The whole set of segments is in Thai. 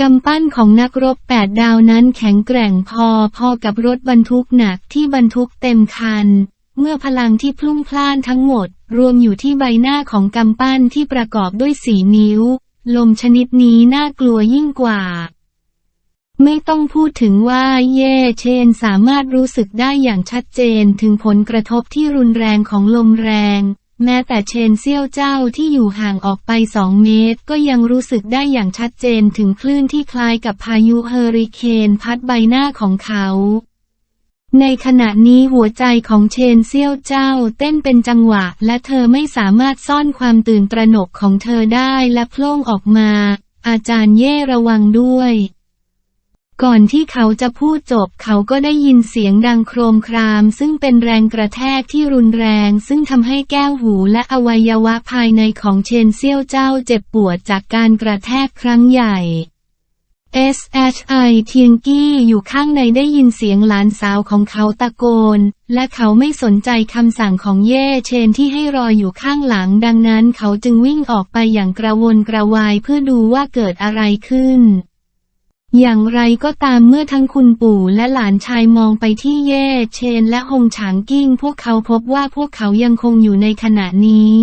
กำปั้นของนักรบแปดดาวนั้นแข็งแกร่งพอพอกับรถบรรทุกหนักที่บรรทุกเต็มคัน เมื่อพลังที่พลุ่งพล่านทั้งหมด รวมอยู่ที่ใบหน้าของกำปั้นที่ประกอบด้วยสีนิ้ว ลมชนิดนี้น่ากลัวยิ่งกว่า ไม่ต้องพูดถึงว่าเย่เชนสามารถรู้สึกได้อย่างชัดเจนถึงผลกระทบที่รุนแรงของลมแรง แม้แต่เชนเซี่ยวเจ้าที่อยู่ห่างออกไปสองเมตร ก็ยังรู้สึกได้อย่างชัดเจนถึงคลื่นที่คล้ายกับพายุเฮอริเคนพัดใบหน้าของเขา ในขณะนี้หัวใจของเชนเซี่ยวเจ้าเต้นเป็นจังหวะ และเธอไม่สามารถซ่อนความตื่นตระหนกของเธอได้และโพล่งออกมา อาจารย์เย่ระวังด้วย ก่อนที่เขาจะพูดจบเขาก็ได้ยินเสียงดังโครมคราม ซึ่งเป็นแรงกระแทกที่รุนแรง ซึ่งทำให้แก้วหูและอวัยวะภายในของเชนเซี่ยวเจ้าเจ็บปวดจากการกระแทกครั้งใหญ่ SHI เทียงกี้อยู่ข้างในได้ยินเสียงหลานสาวของเขาตะโกน และเขาไม่สนใจคำสั่งของเย่เชนที่ให้รออยู่ข้างหลัง ดังนั้นเขาจึงวิ่งออกไปอย่างกระวนกระวายเพื่อดูว่าเกิดอะไรขึ้น อย่างไรก็ตามเมื่อทั้งคุณปู่และหลานชายมองไปที่เย่เชนและฮงฉางกิ้ง พวกเขาพบว่าพวกเขายังคงอยู่ในขณะนี้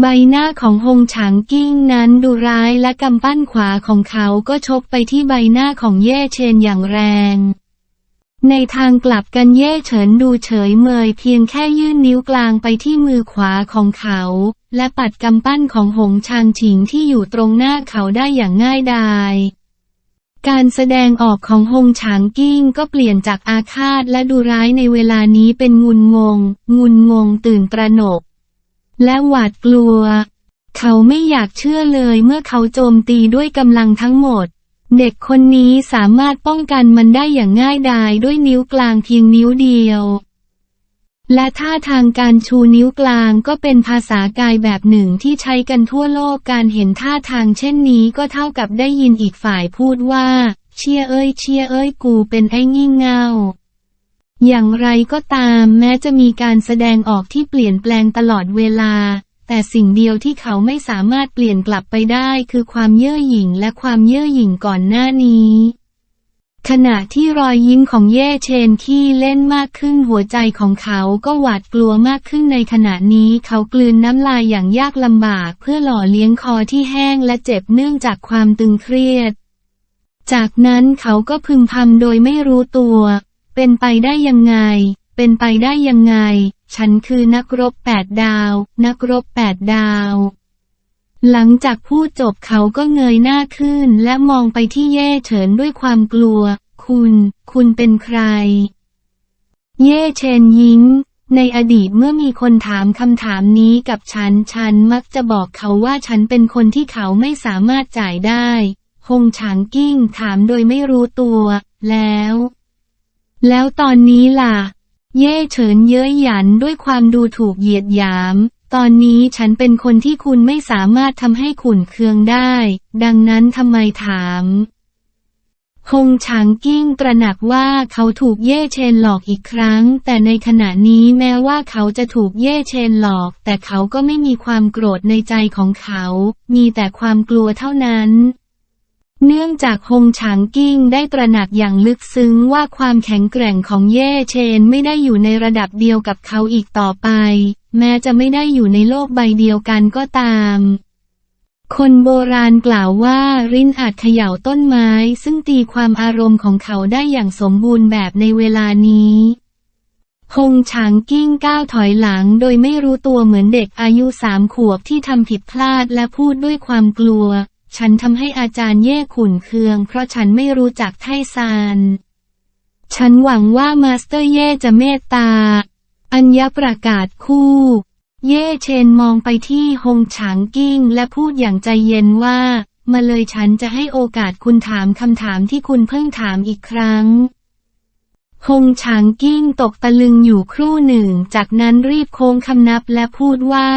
ใบหน้าของฮงฉางกิ้งนั้นดูร้ายและกำปั้นขวาของเขาก็ชกไปที่ใบหน้าของเย่เชนอย่างแรง ในทางกลับกันเย่เฉินดูเฉยเมยเพียงแค่ยื่นนิ้วกลางไปที่มือขวาของเขา และปัดกำปั้นของหงชางฉิงที่อยู่ตรงหน้าเขาได้อย่างง่ายดาย การแสดงออกของฮงฉางกิ้งก็เปลี่ยนจากอาฆาตและดูร้ายในเวลานี้เป็นงุนงง งุนงงตื่นตระหนก และหวาดกลัว เขาไม่อยากเชื่อเลยเมื่อเขาโจมตีด้วยกำลังทั้งหมด เด็กคนนี้สามารถป้องกันมันได้อย่างง่ายดายด้วยนิ้วกลางเพียงนิ้วเดียว และท่าทางการชูนิ้วกลางก็เป็นภาษากายแบบหนึ่งที่ใช้กันทั่วโลกการเห็นท่าทางเช่นนี้ก็เท่ากับได้ยินอีกฝ่ายพูดว่า เชียเอ้ยเชียเอ้ยกูเป็นไอ้งี่เง่าอย่างไรก็ตามแม้จะมีการแสดงออกที่เปลี่ยนแปลงตลอดเวลา แต่สิ่งเดียวที่เขาไม่สามารถเปลี่ยนกลับไปได้คือความเย่อหยิ่งและความเย่อหยิ่งก่อนหน้านี้ ขณะที่รอยยิ้มของเย่เชนขี้เล่นมากขึ้นหัวใจของเขาก็หวาดกลัวมากขึ้นในขณะนี้เขากลืนน้ำลายอย่างยากลำบากเพื่อหล่อเลี้ยงคอที่แห้งและเจ็บเนื่องจากความตึงเครียด จากนั้นเขาก็พึมพำโดยไม่รู้ตัว เป็นไปได้ยังไง เป็นไปได้ยังไง ฉันคือนักรบแปดดาว นักรบแปดดาว หลังจากพูดจบเขาก็เงยหน้าขึ้นและมองไปที่เย่เฉินด้วยความกลัว คุณ คุณเป็นใคร เย่เชนยิ้ม ในอดีตเมื่อมีคนถามคำถามนี้กับฉัน ฉันมักจะบอกเขาว่าฉันเป็นคนที่เขาไม่สามารถจ่ายได้ฮงฉางกิ้งถามโดยไม่รู้ตัว แล้ว แล้วตอนนี้ล่ะ เย่เฉินเย้ยหยันด้วยความดูถูกเหยียดหยาม ตอนนี้ฉันเป็นคนที่คุณไม่สามารถทำให้ขุนเคืองได้ ดังนั้นทำไมถามฮงฉางกิ้งตระหนักว่าเขาถูกเย่เชนหลอกอีกครั้ง แต่ในขณะนี้แม้ว่าเขาจะถูกเย่เชนหลอก แต่เขาก็ไม่มีความโกรธในใจของเขา มีแต่ความกลัวเท่านั้น เนื่องจากฮงฉางกิ้งได้ตระหนักอย่างลึกซึ้งว่าความแข็งแกร่งของเย่เชนไม่ได้อยู่ในระดับเดียวกับเขาอีกต่อไป แม้จะไม่ได้อยู่ในโลกใบเดียวกันก็ตาม คนโบราณกล่าวว่ารินอาจเขย่าต้นไม้ ซึ่งตีความอารมณ์ของเขาได้อย่างสมบูรณ์แบบในเวลานี้ฮงฉางกิ้งก้าวถอยหลังโดยไม่รู้ตัวเหมือนเด็กอายุสามขวบที่ทำผิดพลาดและพูดด้วยความกลัว ฉันทำให้อาจารย์เย่ขุนเคือง เพราะฉันไม่รู้จักไทซาน ฉันหวังว่ามาสเตอร์เย่จะเมตตา อัญญประกาศคู่ เย่เชนมองไปที่ฮงฉางกิ้ง และพูดอย่างใจเย็นว่า มาเลยฉันจะให้โอกาสคุณถามคำถามที่คุณเพิ่งถามอีกครั้งฮงฉางกิ้งตกตะลึงอยู่ครู่หนึ่ง จากนั้นรีบโค้งคำนับและพูดว่า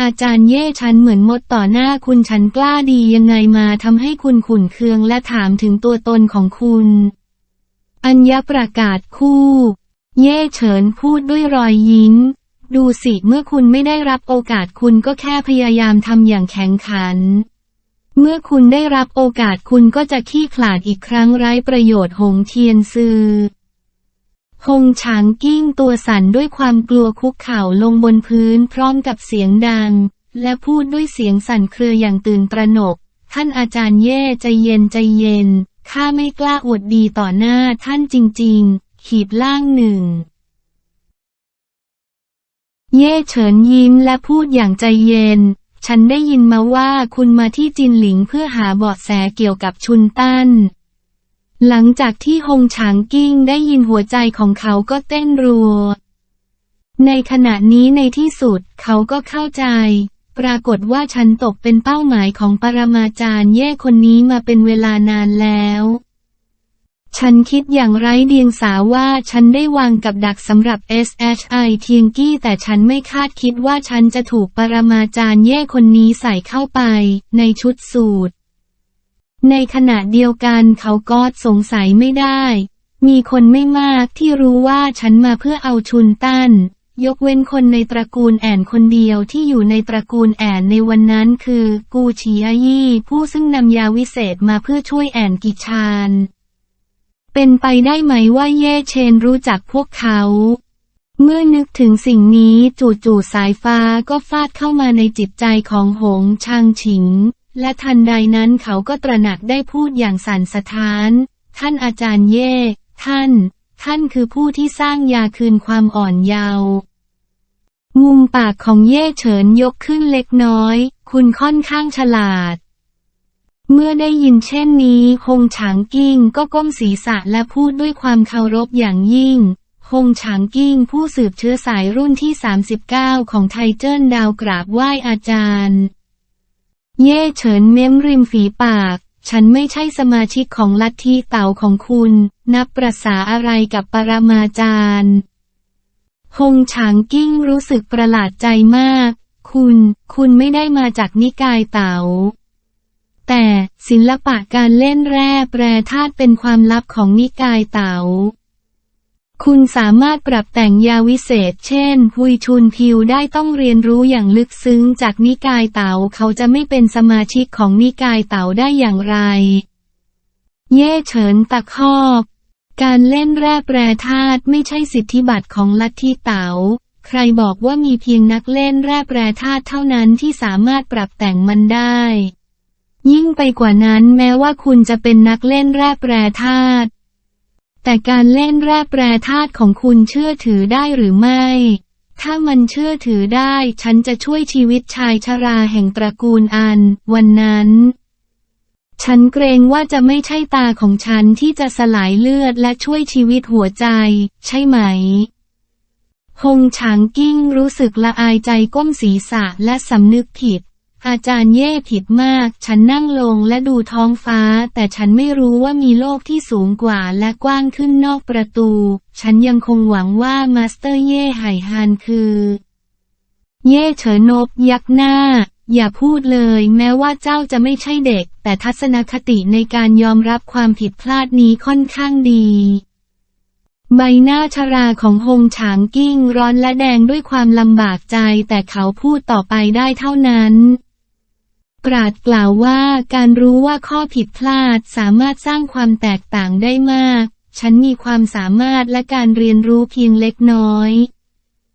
อาจารย์เย่ฉันเหมือนมดต่อหน้าคุณฉันกล้าดียังไงมาทำให้คุณขุนเคืองและถามถึงตัวตนของคุณ อัญญประกาศคู่ เย่เฉินพูดด้วยรอยยิ้ม ดูสิเมื่อคุณไม่ได้รับโอกาสคุณก็แค่พยายามทำอย่างแข็งขัน เมื่อคุณได้รับโอกาสคุณก็จะขี้ขลาดอีกครั้งไร้ประโยชน์หงเทียนซือ หงฉางกิ้งตัวสั่นด้วยความกลัวคุกเข่าลงบนพื้นพร้อมกับเสียงดัง และพูดด้วยเสียงสั่นเครืออย่างตื่นตระหนก ท่านอาจารย์เย่ใจเย็นใจเย็น ข้าไม่กล้าอวดดีต่อหน้าท่านจริง ๆ ขีดล่างหนึ่ง เย่เฉินยิ้มและพูดอย่างใจเย็น ฉันได้ยินมาว่าคุณมาที่จินหลิงเพื่อหาเบาะแสเกี่ยวกับชุนตั้น หลังจากที่ฮงฉางกิ้งได้ยินหัวใจของเขาก็เต้นรัว ในขณะนี้ในที่สุดเขาก็เข้าใจ ปรากฏว่าฉันตกเป็นเป้าหมายของปรมาจารย์เย่คนนี้มาเป็นเวลานานแล้ว ฉันคิดอย่างไร้เดียงสาว่าฉันได้วางกับดักสำหรับ SHI เทียงกี้แต่ฉันไม่คาดคิดว่าฉันจะถูกปรมาจารย์เย่คนนี้ใส่เข้าไป ในชุดสูตร ในขณะเดียวกันเขาก็สงสัยไม่ได้ มีคนไม่มากที่รู้ว่าฉันมาเพื่อเอาชุนตันยกเว้นคนในตระกูลแอนคนเดียวที่อยู่ในตระกูลแอนในวันนั้นคือ กูชียยี่ผู้ซึ่งนำยาวิเศษมาเพื่อช่วยแอนกิชาน เป็นไปได้ไหมว่าเย่เชนรู้จักพวกเขา เมื่อนึกถึงสิ่งนี้จู่ๆสายฟ้าก็ฟาดเข้ามาในจิตใจของหงชางฉิง และทันใดนั้นเขาก็ตระหนักได้พูดอย่างสั่นสะท้าน ท่านอาจารย์เย่ ท่าน ท่านคือผู้ที่สร้างยาคืนความอ่อนเยาว์มุมปากของเย่เฉินยกขึ้นเล็กน้อย คุณค่อนข้างฉลาด เมื่อได้ยินเช่นนี้คงฉางกิ้งก็ก้มศีรษะและพูดด้วยความเคารพอย่างยิ่งคงฉางกิ้งผู้สืบเชื้อสายรุ่นที่ 39 ของไทเจิ้นดาวกราบไหว้อาจารย์ เย่เฉินเม้มริมฝีปาก ฉันไม่ใช่สมาชิกของลัทธิเต่าของคุณ นับประษาอะไรกับปรมาจารย์ฮงฉางกิ้งรู้สึกประหลาดใจมาก คุณ คุณไม่ได้มาจากนิกายเต๋า แต่ศิลปะการเล่นแร่แปรธาตุเป็นความลับของนิกายเต๋า คุณสามารถปรับแต่งยาวิเศษ เช่นหุยชุนพิวได้ต้องเรียนรู้อย่างลึกซึ้งจากนิกายเต๋าเขาจะไม่เป็นสมาชิกของนิกายเต๋าได้อย่างไร เย่เฉินตะคอกการเล่นแร่แปรธาตุไม่ใช่สิทธิบัตรของลัทธิเต๋า ใครบอกว่ามีเพียงนักเล่นแร่แปรธาตุเท่านั้นที่สามารถปรับแต่งมันได้ ยิ่งไปกว่านั้นแม้ว่าคุณจะเป็นนักเล่นแร่แปรธาตุ แต่การเล่นแร่แปรธาตุของคุณเชื่อถือได้หรือไม่ ถ้ามันเชื่อถือได้ ฉันจะช่วยชีวิตชายชราแห่งตระกูลอัน วันนั้น ฉันเกรงว่าจะไม่ใช่ตาของฉันที่จะสลายเลือดและช่วยชีวิตหัวใจ ใช่ไหมฮงฉางกิ้งรู้สึกละอายใจก้มศีรษะและสำนึกผิด อาจารย์เย่ผิดมาก ฉันนั่งลงและดูท้องฟ้า แต่ฉันไม่รู้ว่ามีโลกที่สูงกว่าและกว้างขึ้นนอกประตู ฉันยังคงหวังว่ามาสเตอร์เย่ไห่ฮานคือ เย่เฉินนบยักหน้า อย่าพูดเลยแม้ว่าเจ้าจะไม่ใช่เด็ก แต่ทัศนคติในการยอมรับความผิดพลาดนี้ค่อนข้างดีใบหน้าชราของฮงฉางกิ้งร้อนและแดงด้วยความลำบากใจแต่เขาพูดต่อไปได้เท่านั้น ปราดกล่าวว่าการรู้ว่าข้อผิดพลาดสามารถสร้างความแตกต่างได้มาก ฉันมีความสามารถและการเรียนรู้เพียงเล็กน้อย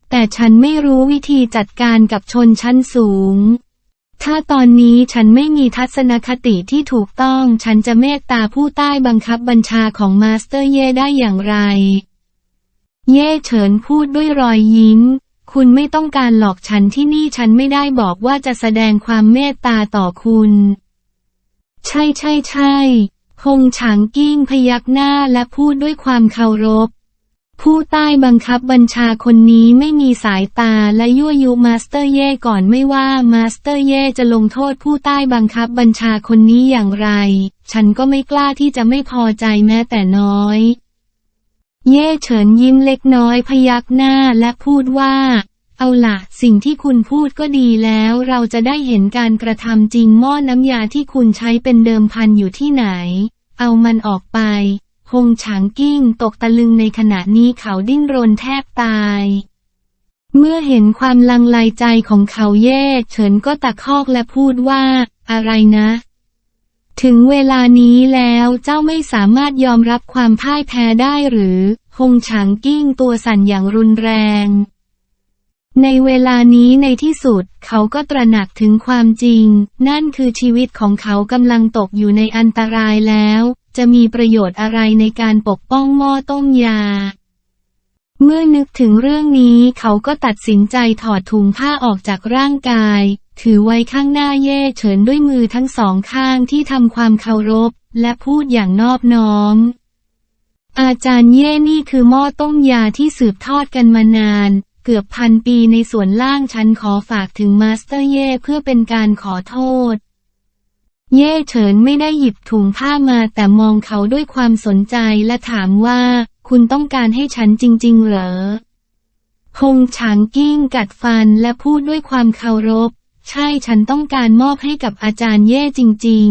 แต่ฉันไม่รู้วิธีจัดการกับชนชั้นสูง ถ้าตอนนี้ฉันไม่มีทัศนคติที่ถูกต้อง ฉันจะเมตตาผู้ใต้บังคับบัญชาของมาสเตอร์เย่ได้อย่างไร เย่เฉินพูดด้วยรอยยิ้ม คุณไม่ต้องการหลอกฉันที่นี่ฉันไม่ได้บอกว่าจะแสดงความเมตตาต่อคุณ ใช่ใช่ใช่ฮงฉางกิ้งพยักหน้าและพูดด้วยความเคารพ ผู้ใต้บังคับบัญชาคนนี้ไม่มีสายตาและยั่วยุมาสเตอร์เย่ก่อนไม่ว่ามาสเตอร์เย่จะลงโทษผู้ใต้บังคับบัญชาคนนี้อย่างไร ฉันก็ไม่กล้าที่จะไม่พอใจแม้แต่น้อย เย่เฉินยิ้มเล็กน้อยพยักหน้าและพูดว่า เอาละสิ่งที่คุณพูดก็ดีแล้ว เราจะได้เห็นการกระทำจริงหม้อน้ำยาที่คุณใช้เป็นเดิมพันอยู่ที่ไหน เอามันออกไปฮงฉางกิ้งตกตะลึงในขณะนี้เขาดิ้นรนแทบตาย เมื่อเห็นความลังไลใจของเขาเย่เฉินก็ตะคอกและพูดว่า อะไรนะ ถึงเวลานี้แล้วเจ้าไม่สามารถยอมรับความพ่ายแพ้ได้หรือฮงฉางกิ้งตัวสั่นอย่างรุนแรง ในเวลานี้ในที่สุด เขาก็ตระหนักถึงความจริง นั่นคือชีวิตของเขากำลังตกอยู่ในอันตรายแล้ว จะมีประโยชน์อะไรในการปกป้องหม้อต้มยา เมื่อนึกถึงเรื่องนี้เขาก็ตัดสินใจถอดถุงผ้าออกจากร่างกาย ถือไว้ข้างหน้าเย่เฉินด้วยมือทั้งสองข้างที่ทำความเคารพ และพูดอย่างนอบน้อม อาจารย์เย่นี่คือหม้อต้มยาที่สืบทอดกันมานาน เกือบพันปีในส่วนล่างฉันขอฝากถึงมาสเตอร์เย่เพื่อเป็นการขอโทษ เย่เฉินไม่ได้หยิบถุงผ้ามาแต่มองเขาด้วยความสนใจและถามว่า คุณต้องการให้ฉันจริง ๆ เหรอคงฉางกิ้งกัดฟันและพูดด้วยความเคารพ ใช่ฉันต้องการมอบให้กับอาจารย์เย่จริง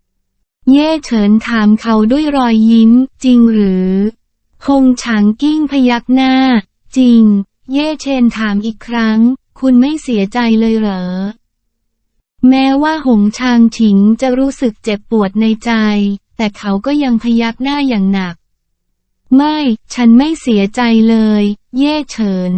ๆ เย่เฉินถามเขาด้วยรอยยิ้ม จริงหรือ คงฉางกิ้งพยักหน้า จริง เย่เชนถามอีกครั้ง คุณไม่เสียใจเลยเหรอ แม้ว่าหงชางฉิงจะรู้สึกเจ็บปวดในใจ แต่เขาก็ยังพยักหน้าอย่างหนัก ไม่ ฉันไม่เสียใจเลย เย่เฉิน